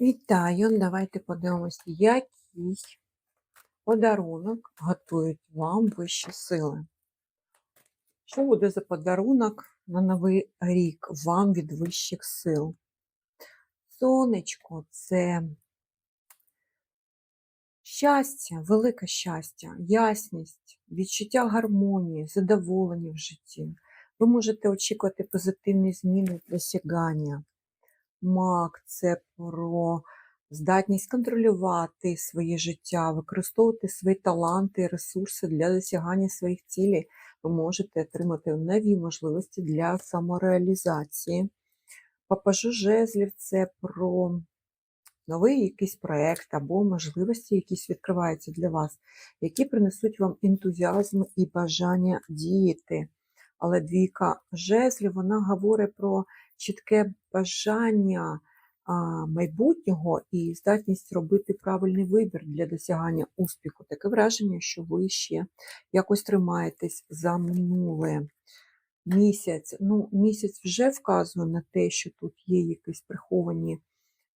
Вітаю! Давайте подивимось, який подарунок готують вам вищі сили. Що буде за подарунок на Новий рік вам від вищих сил? Сонечко це щастя, велике щастя, ясність, відчуття гармонії, задоволення в житті. Ви можете очікувати позитивні зміни досягання. Маг це про здатність контролювати своє життя, використовувати свої таланти ресурси для досягання своїх цілей. Ви можете отримати нові можливості для самореалізації. Папажу жезлів це про новий якийсь проєкт або можливості, якісь відкриваються для вас, які принесуть вам ентузіазм і бажання діяти. Але двійка жезлів, вона говорить про чітке бажання майбутнього і здатність робити правильний вибір для досягання успіху. Таке враження, що ви ще якось тримаєтесь за минуле. Місяць. Ну, місяць вже вказує на те, що тут є якісь приховані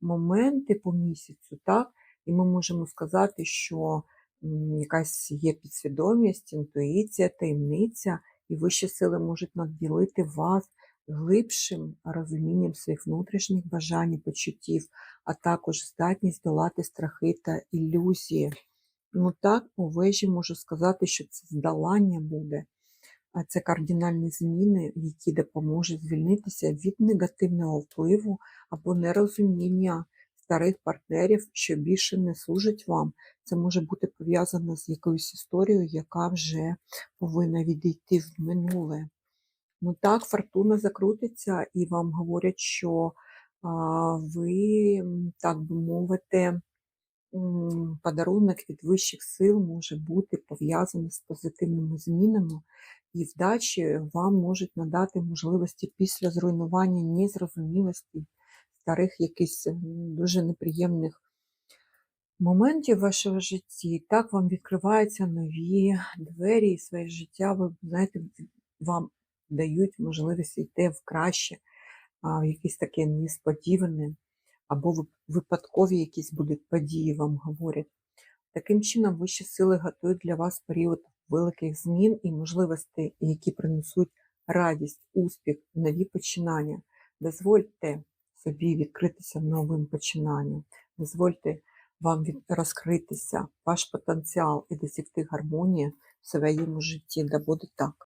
моменти по місяцю, так? І ми можемо сказати, що якась є підсвідомість, інтуїція, таємниця, і вищі сили можуть наділити вас глибшим розумінням своїх внутрішніх бажань і почуттів, а також здатність долати страхи та ілюзії. Ну так, по вежі можу сказати, що це здолання буде, а це кардинальні зміни, які допоможуть звільнитися від негативного впливу або нерозуміння старих партнерів, що більше не служать вам. Це може бути пов'язано з якоюсь історією, яка вже повинна відійти в минуле. Ну так, фортуна закрутиться, і вам говорять, що ви, так би мовити, подарунок від вищих сил може бути пов'язаний з позитивними змінами, і вдачі вам можуть надати можливості після зруйнування незрозумілості старих якихось дуже неприємних моментів в вашому житті. Так вам відкриваються нові двері, і своє життя, ви знаєте, вам дають можливість йти в краще, в якісь таке несподіване, або випадкові якісь будуть події, вам говорять. Таким чином, вищі сили готують для вас період великих змін і можливостей, які принесуть радість, успіх, нові починання. Дозвольте собі відкритися новим починанням. Дозвольте вам розкритися, ваш потенціал і досягти гармонії в своєму житті. Да буде так.